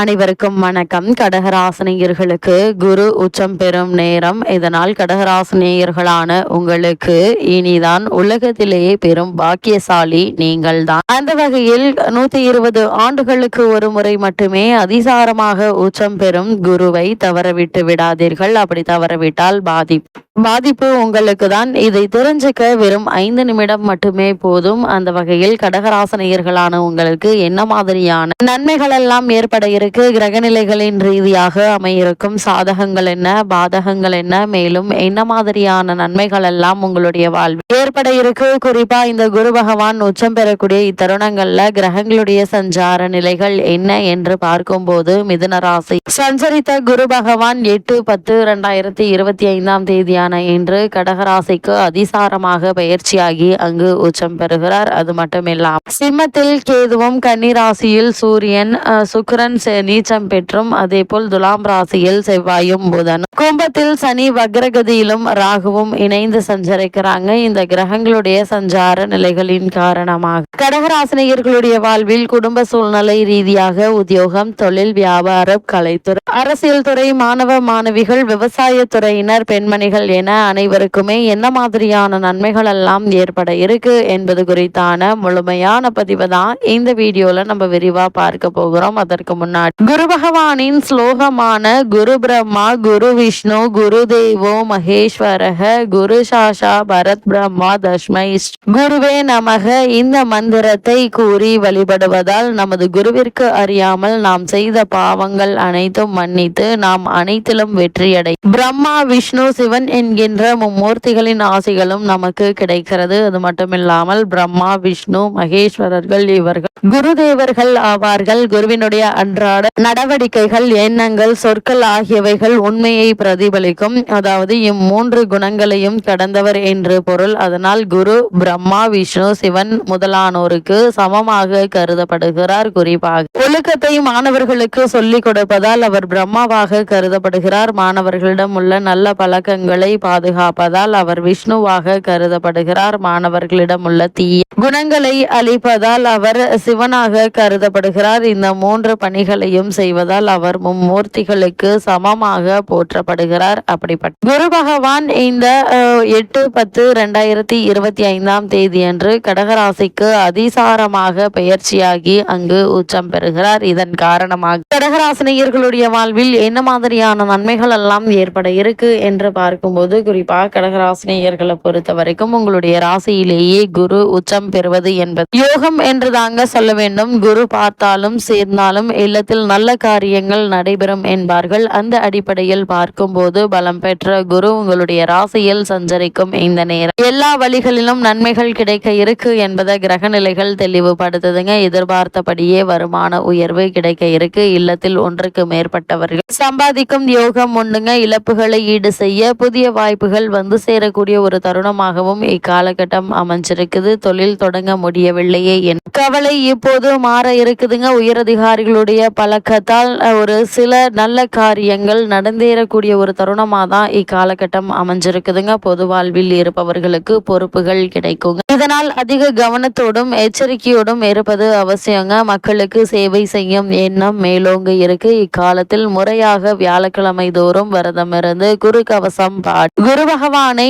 அனைவருக்கும் வணக்கம். கடகராசனியர்களுக்கு குரு உச்சம் பெறும் நேரம். இதனால் கடகராசனியர்களான உங்களுக்கு இனிதான் உலகத்திலேயே பெரும் பாக்கியசாலி நீங்கள் தான் அந்த வகையில் நூத்தி இருபது ஆண்டுகளுக்கு ஒரு முறை மட்டுமே அதிசாரமாக உச்சம் பெறும் குருவை தவறவிட்டு விடாதீர்கள். அப்படி தவறவிட்டால் பாதிப்பு பாதிப்பு உங்களுக்கு தான் இதை தெரிஞ்சுக்க வெறும் ஐந்து நிமிடம் மட்டுமே போதும். அந்த வகையில் கடகராசனியர்களான உங்களுக்கு என்ன மாதிரியான நன்மைகள் எல்லாம் ஏற்பட இருக்கு? கிரகநிலைகளின் ரீதியாக அமையிருக்கும் சாதகங்கள் என்ன? பாதகங்கள் என்ன? மேலும் என்ன மாதிரியான நன்மைகள் எல்லாம் உங்களுடைய வாழ்வில் ஏற்பட இருக்கு? குறிப்பா இந்த குரு பகவான் உச்சம் பெறக்கூடிய இத்தருணங்கள்ல கிரகங்களுடைய சஞ்சார நிலைகள் என்ன என்று பார்க்கும்போது மிதுன ராசி. சஞ்சரித்த குரு பகவான் எட்டு பத்து இரண்டாயிரத்தி இருபத்தி ஐந்தாம் தேதியான இன்று கடகராசிக்கு அதிசாரமாக பயிற்சியாகி அங்கு உச்சம் பெறுகிறார். அது மட்டுமில்லாம். சிம்மத்தில் கேதுவும் கன்னிராசியில் சூரியன் சுக்கரன் நீச்சம் பெற்றும் அதே போல் துலாம் ராசியில் செவ்வாயும் புதன். கும்பத்தில் சனி வக்ரகதியிலும் ராகுவும் இணைந்து சஞ்சரிக்கிறாங்க. இந்த கிரகங்களுடைய சஞ்சார நிலைகளின் காரணமாக. கடகராசினியர்களுடைய வாழ்வில் குடும்ப சூழ்நிலை ரீதியாக உத்தியோகம் தொழில் வியாபாரம் கலைத்துறை அரசியல் துறை மாணவ மாணவிகள் விவசாய துறையினர் பெண்மணிகள் என அனைவருக்குமே என்ன மாதிரியான நன்மைகள் எல்லாம் ஏற்பட இருக்கு என்பது குறித்தான முழுமையான பதிவு தான் இந்த வீடியோல நம்ம விரிவா பார்க்க போகிறோம். அதற்கு முன்னாடி குரு பகவானின் ஸ்லோகமான குரு பிரம்மா குரு விஷ்ணு குரு தேவோ மகேஸ்வரக குரு சாஷா பரத் பிரம்மா தஷ்மை குருவே நமக இந்த மந்திரத்தை கூறி வழிபடுவதால் நமது குருவிற்கு அறியாமல் நாம் செய்த பாவங்கள் அனைத்தும் மன்னித்து நாம் அனைத்திலும் வெற்றியடை. பிரம்மா விஷ்ணு சிவன் என்கின்ற மும்மூர்த்திகளின் ஆசைகளும் நமக்கு கிடைக்கிறது. அது மட்டுமில்லாமல் பிரம்மா விஷ்ணு மகேஸ்வரர்கள் இவர்கள் குருதேவர்கள் ஆவார்கள். குருவினுடைய அன்றாட நடவடிக்கைகள் எண்ணங்கள் சொற்கள் ஆகியவைகள் உண்மையை பிரதிபலிக்கும். அதாவது இம்மூன்று குணங்களையும் கடந்தவர் என்று பொருள். அதனால் குரு பிரம்மா விஷ்ணு சிவன் முதலானோருக்கு சமமாக கருதப்படுகிறார் குறிப்பாக. ஒழுக்கத்தை மாணவர்களுக்கு சொல்லிக் கொடுப்பதால் அவர் பிரம்மாவாக கருதப்படுகிறார். மாணவர்களிடம் உள்ள நல்ல பழக்கங்களை பாதுகாப்பதால் அவர் விஷ்ணுவாக கருதப்படுகிறார். மாணவர்களிடம் உள்ள தீய குணங்களை அளிப்பதால் அவர் சிவனாக கருதப்படுகிறார். இந்த மூன்று பணிகளையும் செய்வதால் அவர் மும்மூர்த்திகளுக்கு சமமாக போற்றப்படுகிறார். அப்படிப்பட்ட குரு பகவான் இந்த எட்டு பத்து ரெண்டாயிரத்தி இருபத்தி ஐந்தாம் தேதியன்று கடகராசிக்கு அதிசாரமாக பெயர்ச்சியாகி அங்கு உச்சம் பெறுகிறார். இதன் காரணமாக கடகராசினியர்களுடைய வாழ்வில் என்ன மாதிரியான நன்மைகள் எல்லாம் ஏற்பட இருக்கு என்று பார்க்கும் பார்க்கும்போது குறிப்பாக கடகராசினியர்களை பொறுத்த வரைக்கும் உங்களுடைய ராசியிலேயே குரு உச்சம் பெறுவது என்பது யோகம் என்று தாங்க சொல்ல வேண்டும். குரு பார்த்தாலும் சேர்ந்தாலும் இல்லத்தில் நல்ல காரியங்கள் நடைபெறும் என்பார்கள். அந்த அடிப்படையில் பார்க்கும்போது பலம் பெற்ற குரு உங்களுடைய ராசியில் சஞ்சரிக்கும் இந்த நேரம். எல்லா வழிகளிலும் நன்மைகள் கிடைக்க இருக்கு என்பதை கிரகநிலைகள் தெளிவுபடுத்துதுங்க. எதிர்பார்த்தபடியே வருமான உயர்வு கிடைக்க இருக்கு. இல்லத்தில் ஒன்றுக்கு மேற்பட்டவர்கள் சம்பாதிக்கும் யோகம் ஒண்ணுங்க இழப்புகளை ஈடு செய்ய புதிய வாய்ப்புகள் வந்து சேரக்கூடிய ஒரு தருணமாகவும் இக்காலகட்டம் அமைஞ்சிருக்குது. தொழில் தொடங்க முடியவில்லையே என் கவலை இப்போது மாற இருக்குதுங்க. உயரதிகாரிகளுடைய பழக்கத்தால் ஒரு சில நல்ல காரியங்கள் நடந்தேறக்கூடிய ஒரு தருணமா தான் இக்காலகட்டம் அமைஞ்சிருக்குதுங்க. பொது வாழ்வில் இருப்பவர்களுக்கு பொறுப்புகள் கிடைக்குங்க. இதனால் அதிக கவனத்தோடும் எச்சரிக்கையோடும் இருப்பது அவசியங்க. மக்களுக்கு சேவை செய்யும் எண்ணம் மேலோங்க இருக்கு. இக்காலத்தில் முறையாக வியாழக்கிழமை தோறும் விரதம் இருந்து குரு கவசம் பாடி குரு பகவானை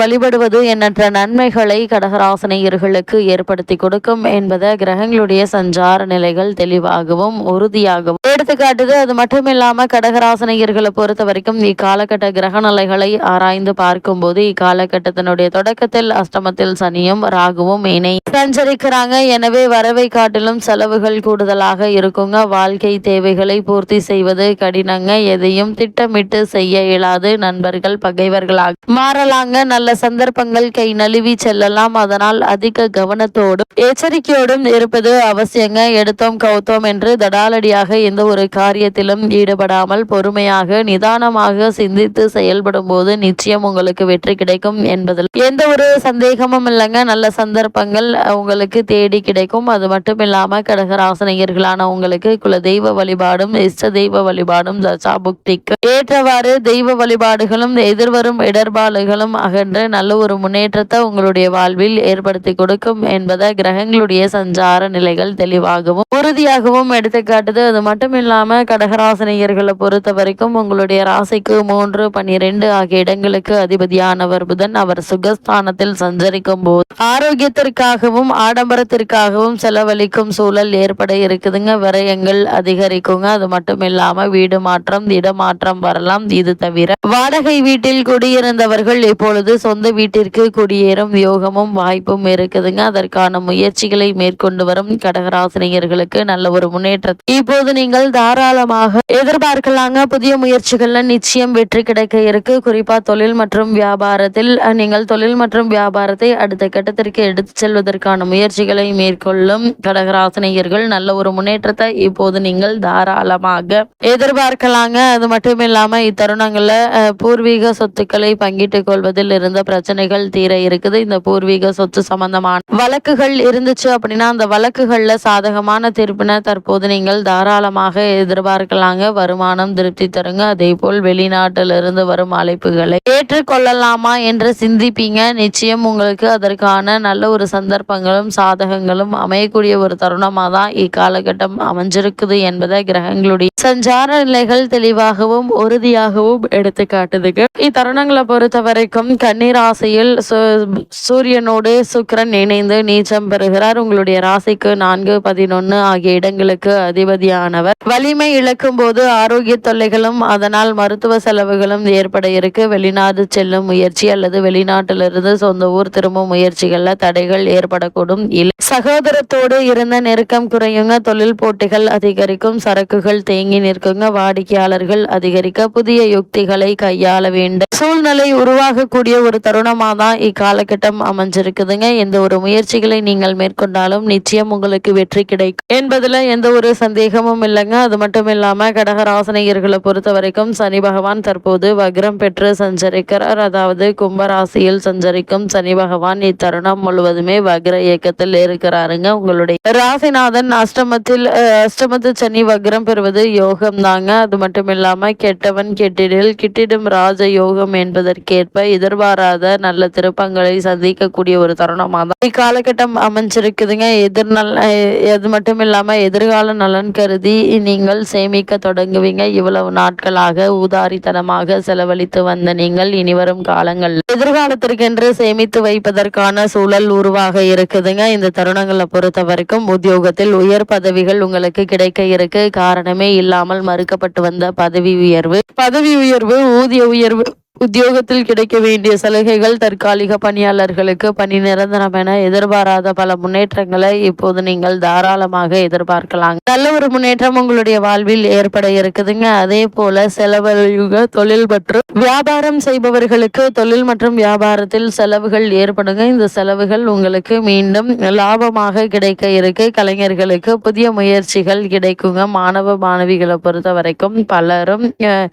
வழிபடுவது எண்ணற்ற நன்மைகளை கடகராசனையர்களுக்கு ஏற்படுத்தி கொடுக்கும் என்பதை கிரகங்களுடைய சஞ்சார நிலைகள் தெளிவாகவும் உறுதியாகவும் எடுத்துக்காட்டுது. அது மட்டும் இல்லாம கடகராசனையர்களை பொறுத்த வரைக்கும் இக்காலகட்ட கிரக நிலைகளை ஆராய்ந்து பார்க்கும்போது இக்காலகட்டத்தினுடைய தொடக்கத்தில் அஷ்டமத்தில் சனியும் ராகுவும் இணை சஞ்சரிக்கிறாங்க. எனவே வரவை காட்டிலும் செலவுகள் கூடுதலாக இருக்குங்க. வாழ்க்கை தேவைகளை பூர்த்தி செய்வது கடினங்க. எதையும் திட்டமிட்டு செய்ய இயலாது. நண்பர்கள் பகைவர்களாக மாறலாங்க. நல்ல சந்தர்ப்பங்கள் கை நழுவி செல்லலாம். அதனால் அதிக கவனத்தோடும் எச்சரிக்கையோடும் இருப்பது அவசியங்க. எடுத்தோம் கவுத்தோம் என்று தடாலடியாக எந்த ஒரு காரியத்திலும் ஈடுபடாமல் பொறுமையாக நிதானமாக சிந்தித்து செயல்படும் போது நிச்சயம் உங்களுக்கு வெற்றி கிடைக்கும் என்பதில் எந்த ஒரு சந்தேகமும் இல்லைங்க. நல்ல நல்ல சந்தர்ப்பங்கள் உங்களுக்கு தேடி கிடைக்கும். அது மட்டும் இல்லாமல் கடகராசனையர்களான உங்களுக்கு குலதெய்வ வழிபாடும் இஷ்ட தெய்வ வழிபாடும் தசா புக்திக்கு ஏற்றவாறு தெய்வ வழிபாடுகளும் எதிர்வரும் இடர்பாடுகளும் அகன்று நல்ல ஒரு முன்னேற்றத்தை உங்களுடைய வாழ்வில் ஏற்படுத்தி கொடுக்கும் என்பதை கிரகங்களுடைய சஞ்சார நிலைகள் தெளிவாகவும் உறுதியாகவும் எடுத்துக்காட்டுது. அது மட்டும் இல்லாம கடகராசனையர்களை பொறுத்த வரைக்கும் உங்களுடைய ராசிக்கு மூன்று பன்னிரெண்டு ஆகிய இடங்களுக்கு அதிபதியானவர் புதன். அவர் சுகஸ்தானத்தில் சஞ்சரிக்கும் போது ஆரோக்கியத்திற்காகவும் ஆடம்பரத்திற்காகவும் செலவழிக்கும் சூழல் ஏற்பட இருக்குதுங்க. விரயங்கள் அதிகரிக்குங்க. அது மட்டும் இல்லாம வீடு மாற்றம் இடமாற்றம் வரலாம். இது தவிர வாடகை வீட்டில் குடியிருந்தவர்கள் இப்பொழுது சொந்த வீட்டிற்கு குடியேறும் யோகமும் வாய்ப்பும் இருக்குதுங்க. அதற்கான முயற்சிகளை மேற்கொண்டு வரும் கடகராசினியர்களுக்கு நல்ல ஒரு முன்னேற்றம். இப்போது நீங்கள் தாராளமாக எதிர்பார்க்கலாங்க. புதிய முயற்சிகள்ல நிச்சயம் வெற்றி கிடைக்க இருக்கு. குறிப்பா தொழில் மற்றும் வியாபாரத்தில் நீங்கள் தொழில் மற்றும் வியாபாரத்தை அடுத்த கட்டத்திற்கு எடுத்து செல்வதற்கான முயற்சிகளை மேற்கொள்ளும் கடகராசினியர்கள் நல்ல ஒரு முன்னேற்றத்தை இப்போது நீங்கள் தாராளமாக எதிர்பார்க்கலாங்க. அது மட்டும் இல்லாம இத்தருணங்கள்ல பூர்வீக சொத்துக்களை பங்கிட்டுக் கொள்வதில் இருந்த பிரச்சனைகள் தீர இருக்குது. இந்த பூர்வீக சொத்து சம்பந்தமான வழக்குகள் இருந்துச்சு அப்படின்னா அந்த வழக்குகள்ல சாதகமான தீர்ப்பினை தற்போது நீங்கள் தாராளமாக எதிர்பார்க்கலாங்க. வருமானம் திருப்தி தருங்க. அதே போல் வெளிநாட்டிலிருந்து வரும் அழைப்புகளை ஏற்றுக்கொள்ளலாமா என்று சிந்திப்பீங்க. நிச்சயம் உங்களுக்கு அதற்கான நல்ல ஒரு சந்தர்ப்பங்களும் சாதகங்களும் அமையக்கூடிய ஒரு தருணமாக தான் இக்காலகட்டம் அமைஞ்சிருக்குது என்பதை கிரகங்களுடைய சஞ்சார நிலைகள் தெளிவாகவும் உறுதியாகவும் எடுத்து காட்டுதுக்கு இத்தருணங்களை பொறுத்த வரைக்கும் கன்னிராசியில் சு- சூரியனோடு சுக்கிரன் இணைந்து நீச்சம் பெறுகிறார். உங்களுடைய ராசிக்கு நான்கு பதினொன்னு ஆகிய இடங்களுக்கு அதிபதியானவர். வலிமை இழக்கும் போது ஆரோக்கிய தொல்லைகளும் அதனால் மருத்துவ செலவுகளும் ஏற்பட இருக்கு. வெளிநாடு செல்லும் முயற்சி அல்லது வெளிநாட்டிலிருந்து சொந்த ஊர் திரும்பும் முயற்சிகளில் தடைகள் ஏற்படக்கூடும். இல்லை சகோதரத்தோடு இருந்த நெருக்கம் குறையுங்க. தொழில் போட்டிகள் அதிகரிக்கும். சரக்குகள் தேங்கி நிற்குங்க. வாடிக்கையாளர்கள் அதிகரிக்க புதிய யுக்திகளை கையாள வேண்டும். சூழ்நிலை உருவாகக்கூடிய ஒரு தருணமாக தான் இக்காலகட்டம் அமைஞ்சிருக்குதுங்க. எந்த ஒரு முயற்சிகளை நீங்கள் மேற்கொண்டாலும் நிச்சயம் உங்களுக்கு வெற்றி கிடைக்கும். என்பதுல எந்த ஒரு சந்தேகமும் இல்லைங்க. அது மட்டும் இல்லாம கடகராசனையர்களை பொறுத்த வரைக்கும் சனி பகவான் தற்போது வக்ரம் பெற்று சஞ்சரிக்கிறார். அதாவது கும்பராசியில் சஞ்சரிக்கும் சனி பகவான் இத்தருணம் முழுவதுமே வக்ர இயக்கத்தில் இருக்கிறாருங்க. உங்களுடைய ராசிநாதன் அஷ்டமத்தில் அஷ்டமத்து சனி வக்ரம் பெறுவது யோகம் தாங்க அது மட்டும் இல்லாம கெட்டவன் கெட்டிடில் கிட்டிடும் ராஜ யோகம் என்பதற்கேற்ப எதிர்பாராத நல்ல திருப்பங்களை சந்திக்கக்கூடிய ஒரு தருணமாக தான் இக்காலகட்டம் அமைஞ்சிருக்குதுங்க. எதிர்நல் அஹ், அது மட்டும் இல்லாம எதிர்கால நலன் கருதி நீங்கள் சேமிக்க தொடங்குவீங்க. இவ்வளவு நாட்களாக ஊதாரித்தனமாக செலவழித்து வந்த நீங்கள் இனிவரும் காலங்கள் எதிர்காலத்திற்கென்று சேமித்து வைப்பதற்கான சூழல் உருவாக இருக்குதுங்க. இந்த தருணங்களை பொறுத்த வரைக்கும் உத்தியோகத்தில் உயர் பதவிகள் உங்களுக்கு கிடைக்க இருக்கு. காரணமே இல்லாமல் மறுக்கப்பட்டு வந்த பதவி உயர்வு. பதவி உயர்வு ஊதிய உயர்வு உத்தியோகத்தில் கிடைக்க வேண்டிய சலுகைகள் தற்காலிக பணியாளர்களுக்கு பணி நிரந்தரம் என எதிர்பாராத பல முன்னேற்றங்களை இப்போது நீங்கள் தாராளமாக எதிர்பார்க்கலாம். நல்ல ஒரு முன்னேற்றம் உங்களுடைய வாழ்வில் ஏற்பட இருக்குதுங்க. அதே போல செலவழியுக தொழில் மற்றும் வியாபாரம் செய்பவர்களுக்கு தொழில் மற்றும் வியாபாரத்தில் செலவுகள் ஏற்படுங்க. இந்த செலவுகள் உங்களுக்கு மீண்டும் லாபமாக கிடைக்க இருக்கு. கலைஞர்களுக்கு புதிய முயற்சிகள் கிடைக்குங்க. மாணவ மாணவிகளை பொறுத்த வரைக்கும் பலரும் அஹ்,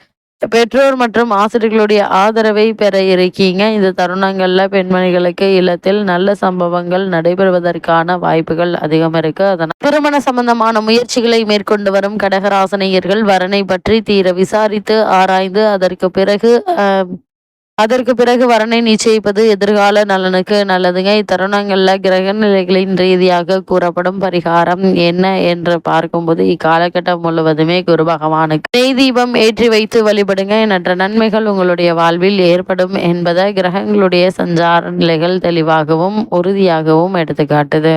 பெற்றோர் மற்றும் ஆசிரியர்களுடைய ஆதரவை பெற இருக்கீங்க. இந்த தருணங்கள்ல பெண்மணிகளுக்கு இல்லத்தில் நல்ல சம்பவங்கள் நடைபெறுவதற்கான வாய்ப்புகள் அதிகம் இருக்கு. அதனால் திருமண சம்பந்தமான முயற்சிகளை மேற்கொண்டு வரும் கடகராசனையர்கள் வரனை பற்றி தீர விசாரித்து ஆராய்ந்து அதற்கு பிறகு அதற்கு பிறகு வரனை நிச்சயிப்பது எதிர்கால நலனுக்கு நல்லதுங்க. இத்தருணங்கள்ல கிரக நிலைகளின் ரீதியாக கூறப்படும் பரிகாரம் என்ன என்று பார்க்கும்போது இக்காலகட்டம் முழுவதுமே குரு பகவானுக்கு நெய் தீபம் ஏற்றி வைத்து வழிபடுங்க. எண்ணற்ற நன்மைகள் உங்களுடைய வாழ்வில் ஏற்படும் என்பதை கிரகங்களுடைய சஞ்சார நிலைகள் தெளிவாகவும் உறுதியாகவும் எடுத்துக்காட்டுது.